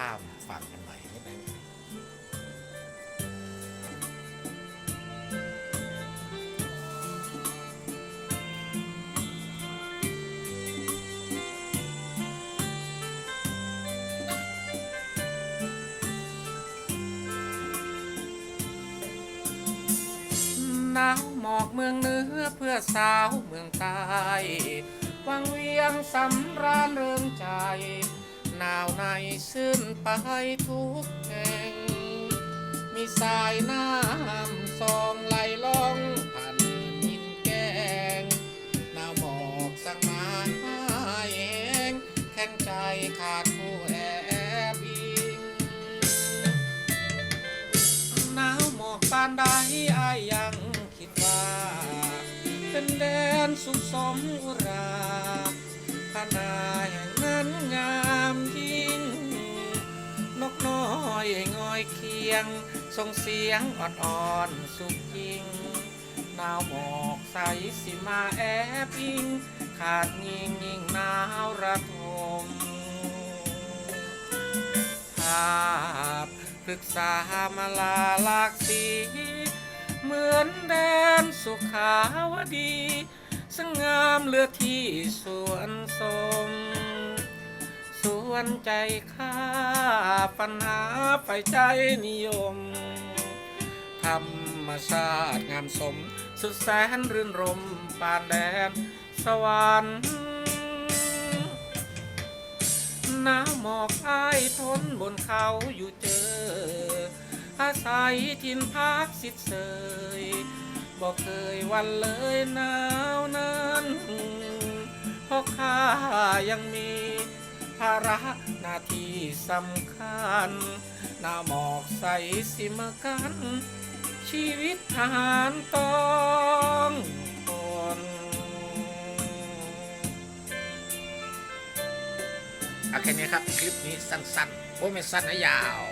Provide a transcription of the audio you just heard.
ข้ามฝั่งกันหน่อยนิดนึงหนาวหมอกเมืองเหนือเพื่อสาวเมืองใต้วังเวียงสำราญเริงใจ หนาวในซึ้นไปทุกแห่ง มีสายน้ำซองไหลล่องผ่านหินแกงหนาวหมอกสังมาเองแข็งใจขาดผู้แอบอิงหนาวหมอกปานใดอายยังคิดว่า เป็นแดนสุขสมอุรา ยเคียงส่งเสียงอ่อนๆสุขยิงหนาวหมอกใสสิมาแอบอิง ขาดยิงยิงหนาวระทมภาพปรึกษามาลาลากสีเหมือนแดนสุขาวดีสงงามเลือที่สวนสม สวนใจข้า ปัญหาไฟใจนิยม ธรรมชาติงามสม สุดแสนรื่นรมปานแดนสวรรค์หนาวหมอกอ้ายทนบนเขาอยู่เจอ อาศัยทินพักสิทธิ์เสยบอกเคยวันเลยหนาวนั้นเพราะข้ายังมี ภาระหน้าที่สำคัญ หน้าหมอกใสสิมากัน ชีวิตทหารต้องทนเอาแค่นี้ครับ คลิปนี้สั้นๆ โอ้ไม่สั้นนะยาว